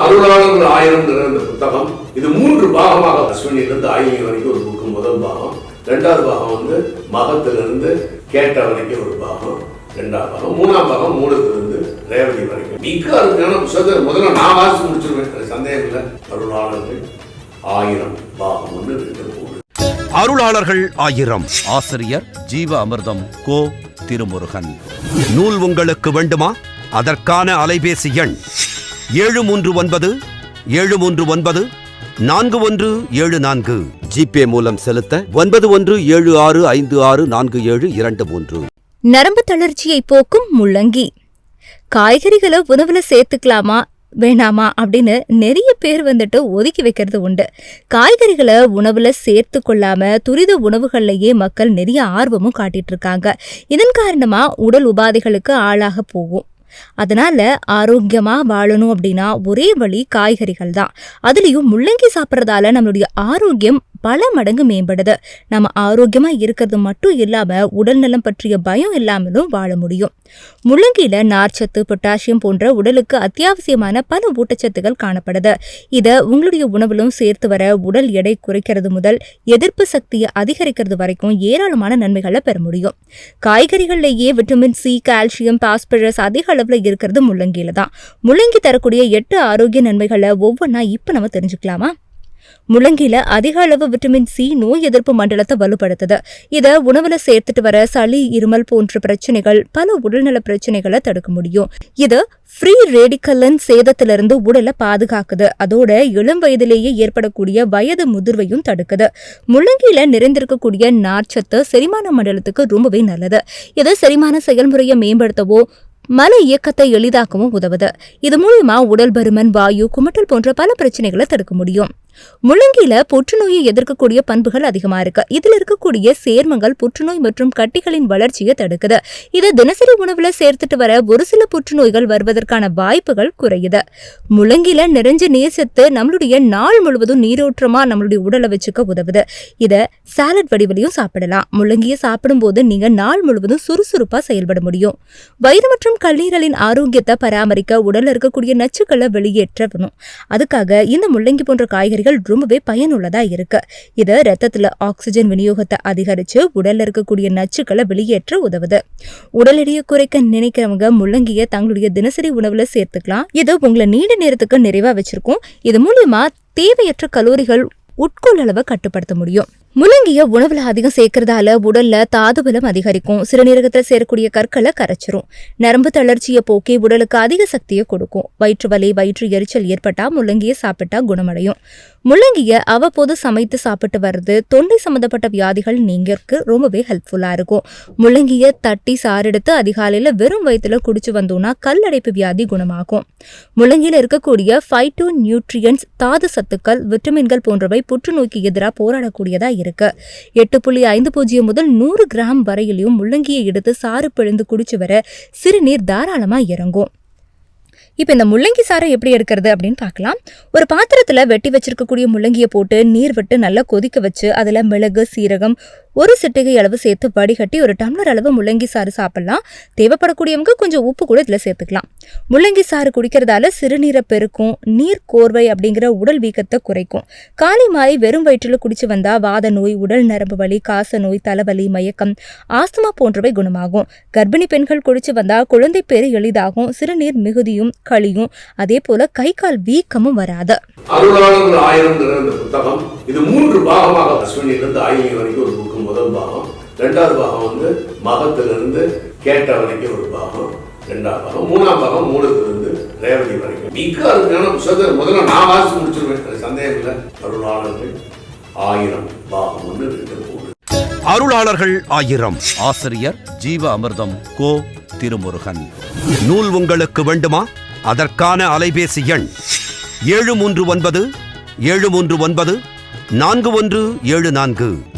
அருளாளர்கள் ஆயிரம் என்ற புத்தகம். இது மூன்று பாகமாக அஸ்வினியிலிருந்து ஆயிரம் வரைக்கும் ஒரு புக்கு முதல் பாகம். ரெண்டாவது பாகம் வந்து மகத்திலிருந்து கேட்ட வரைக்கும் ஒரு பாகம். ரெண்டாவது பாகம் மூணாம் பாகம் மூலத்திலிருந்து ரேவதி வரைக்கும். மிக அருமையான புத்தகத்தை முதல்ல நான் வாசிச்சு முடிச்சிருவேன். சந்தேகம் இல்லை. அருளாளர்கள் ஆயிரம் பாகம் வந்து ரெண்டு மூணு அருளாளர்கள் ஆயிரம். ஆசிரியர் ஜீவ அமிர்தம் கோ திருமுருகன். நூல் உங்களுக்கு வேண்டுமா? அதற்கான அலைபேசி எண் ஏழு மூன்று ஒன்பது ஏழு மூன்று ஒன்பது நான்கு ஒன்று ஏழு நான்கு ஜிபே மூலம் செலுத்த ஒன்பது ஒன்று ஏழு ஆறு ஐந்து ஆறு நான்கு ஏழு இரண்டு மூன்று. நரம்பு தளர்ச்சியை போக்கும் முள்ளங்கி. காய்கறிகளை உணவுல சேர்த்துக்கலாமா வேணாமா அப்படின்னு நிறைய பேர் வந்துட்டு ஒதுக்கி வைக்கிறது உண்டு. காய்கறிகளை உணவுல சேர்த்து கொள்ளாம துரித உணவுகள்லயே மக்கள் நிறைய ஆர்வமும் காட்டிட்டு இருக்காங்க. இதன் காரணமா உடல் உபாதைகளுக்கு ஆளாக போகும். அதனால ஆரோக்கியமா வாழணும் அப்படின்னா ஒரே வழி காய்கறிகள் தான் அதுலயும் முள்ளங்கி சாப்பிட்றதால நம்மளுடைய ஆரோக்கியம் பல மடங்கு மேம்படுது. நம்ம ஆரோக்கியமாக இருக்கிறது மட்டும் இல்லாமல் உடல் நலம் பற்றிய பயம் இல்லாமலும் வாழ முடியும். முள்ளங்கியில் நார்ச்சத்து பொட்டாசியம் போன்ற உடலுக்கு அத்தியாவசியமான பல ஊட்டச்சத்துகள் காணப்படுது. இதை உங்களுடைய உணவிலும் சேர்த்து வர உடல் எடை குறைக்கிறது முதல் எதிர்ப்பு சக்தியை அதிகரிக்கிறது வரைக்கும் ஏராளமான நன்மைகளை பெற முடியும். காய்கறிகள்லேயே விட்டமின் சி கால்சியம் பாஸ்பரஸ் அதிக அளவில் இருக்கிறது முள்ளங்கியில தான். முள்ளங்கி தரக்கூடிய எட்டு ஆரோக்கிய நன்மைகளை ஒவ்வொன்றா இப்போ நம்ம தெரிஞ்சுக்கலாமா? முள்ளங்கில அதிக அளவு விட்டமின் சி நோய் எதிர்ப்பு மண்டலத்தை வலுப்படுத்துது. இதை உணவுல சேர்த்துட்டு வர சளி இருமல் போன்ற பிரச்சனைகள் பல உடல்நல பிரச்சனைகளை தடுக்க முடியும். இது ஃப்ரீ ரேடிக்கலன் சேதத்திலிருந்து உடலை பாதுகாக்குது. அதோட இளம் வயதிலேயே ஏற்படக்கூடிய வயது முதிர்வையும் தடுக்குது. முள்ளங்கியில நிறைந்திருக்கக்கூடிய நார்ச்சத்து செரிமான மண்டலத்துக்கு ரொம்பவே நல்லது. இது செரிமான செயல்முறையை மேம்படுத்தவோ மல இயக்கத்தை எளிதாக்கவும் உதவுது. இது மூலியமா உடல் பருமன் வாயு குமட்டல் போன்ற பல பிரச்சனைகளை தடுக்க முடியும். முள்ளங்கியில புற்றுநோயை எதிர்க்கக்கூடிய பண்புகள் அதிகமா இருக்கு. இதுல இருக்கக்கூடிய சேர்மங்கள் புற்றுநோய் மற்றும் கட்டிகளின் வளர்ச்சியை தடுக்குது. இதை தினசரி உணவுல சேர்த்துட்டு வர ஒரு சில புற்றுநோய்கள் வருவதற்கான வாய்ப்புகள் குறையுது. முள்ளங்கியில நிறைஞ்ச நீர் சத்து நம்மளுடைய நாள் முழுவதும் நீரோற்றமா நம்மளுடைய உடலை வச்சுக்க உதவுது. இதை சாலட் வடிவிலையும் சாப்பிடலாம். முள்ளங்கியை சாப்பிடும்போது நீங்க நாள் முழுவதும் சுறுசுறுப்பா செயல்பட முடியும். வயிறு மற்றும் கல்லீரலின் ஆரோக்கியத்தை பராமரிக்க உடல்ல இருக்கக்கூடிய நச்சுக்களை வெளியேற்றணும். அதுக்காக இந்த முள்ளங்கி போன்ற காய்கறிகள் ரொம்பவே பயனுள்ளதா இருக்கு. இது ரத்தத்துல ஆக்சிஜன் விநியோகத்தை அதிகரிச்சு உடல்ல இருக்கக்கூடிய நச்சுக்களை வெளியேற்ற உதவுது. உடல் எடையை குறைக்க நினைக்கிறவங்க முள்ளங்கிய தங்களுடைய தினசரி உணவுல சேர்த்துக்கலாம். இது உங்களை நீண்ட நேரத்துக்கு நிறைவா வச்சிருக்கும். இது மூலியமா தேவையற்ற கலோரிகள் உட்கொள்ளளவை கட்டுப்படுத்த முடியும். முள்ளங்கிய உணவுல அதிகம் சேர்க்கறதால உடல்ல தாதுபலம் அதிகரிக்கும். சிறுநீரகத்துல சேரக்கூடிய கற்களை கரைச்சிரும். நரம்பு தளர்ச்சியை போக்கி உடலுக்கு அதிக சக்தியை கொடுக்கும். வயிற்று வலி வயிற்று எரிச்சல் ஏற்பட்டா முள்ளங்கியை சாப்பிட்டா குணமடையும். முள்ளங்கிய அவ்வப்போது சமைத்து சாப்பிட்டு வர்றது தொண்டை சம்பந்தப்பட்ட வியாதிகள் நீங்கிறதுக்கு ரொம்பவே ஹெல்ப்ஃபுல்லா இருக்கும். முள்ளங்கிய தட்டி சாறெடுத்து அதிகாலையில வெறும் வயிற்றுல குடிச்சு வந்தோம்னா கல்லடைப்பு வியாதி குணமாகும். முள்ளங்கியில இருக்கக்கூடிய ஃபைட்டோ நியூட்ரியன்ஸ் தாது சத்துக்கள் விட்டமின்கள் போன்றவை புற்றுநோய்க்கு எதிராக போராடக்கூடியதா இருக்கு. எட்டு புள்ளி ஐந்து பூஜ்ஜியம் முதல் நூறு கிராம் வரையிலையும் முள்ளங்கியை எடுத்து சாறு பிழிந்து குடிச்சு வர சிறுநீர் தாராளமா இறங்கும். இப்போ இந்த முள்ளங்கி சாறை எப்படி எடுக்கிறது அப்படின்னு பார்க்கலாம். ஒரு பாத்திரத்தில் வெட்டி வச்சிருக்கக்கூடிய முள்ளங்கியை போட்டு நீர் விட்டு நல்லா கொதிக்க வச்சு அதில் மிளகு சீரகம் ஒரு சிட்டிகை அளவு சேர்த்து வடிகட்டி ஒரு டம்ளர் அளவு முள்ளங்கி சாறு சாப்பிடலாம். தேவைப்படக்கூடியவங்க கொஞ்சம் உப்பு கூட இதில் சேர்த்துக்கலாம். முள்ளங்கி சாறு குடிக்கிறதால சிறுநீரை பெருக்கும் நீர் கோர்வை அப்படிங்கிற உடல் வீக்கத்தை குறைக்கும். காலை மாலை வெறும் வயிற்றில் குடிச்சு வந்தால் வாத நோய் உடல் நரம்பு வலி காச நோய் தலைவலி மயக்கம் ஆஸ்துமா போன்றவை குணமாகும். கர்ப்பிணி பெண்கள் குடிச்சு வந்தால் குழந்தை பேரு எளிதாகும் சிறுநீர் மிகுதியும் களியும் அதே போல கை கால் வீக்கமும் வராது. அருளாளர்கள் புத்தகம் இது மூன்று பாகமாக அஸ்வினியிலிருந்து ஆயிரம் வரைக்கும் ஒரு புக்கு முதல் பாகம். ரெண்டாவது பாகம் வந்து மகத்திலிருந்து கேட்ட வரைக்கும் ஒரு பாகம். ரெண்டாவது பாகம் மூணாம் பாகம் மூலத்திலிருந்து ரேவதி வரைக்கும். மிக அருமையான புத்தகத்தை முதல்ல நான் வாசிச்சு முடிச்சிருவேன். சந்தேகம் இல்லை. அருளாளர்கள் ஆயிரம் பாகம் ஒன்று ரெண்டு மூணு அருளாளர்கள் ஆயிரம். ஆசிரியர் ஜீவ அமிர்தம் கோ திருமுருகன். நூல் உங்களுக்கு வேண்டுமா? அதற்கான அலைபேசி எண் ஏழு மூன்று ஒன்பது ஏழு மூன்று ஒன்பது நான்கு ஒன்று ஏழு நான்கு.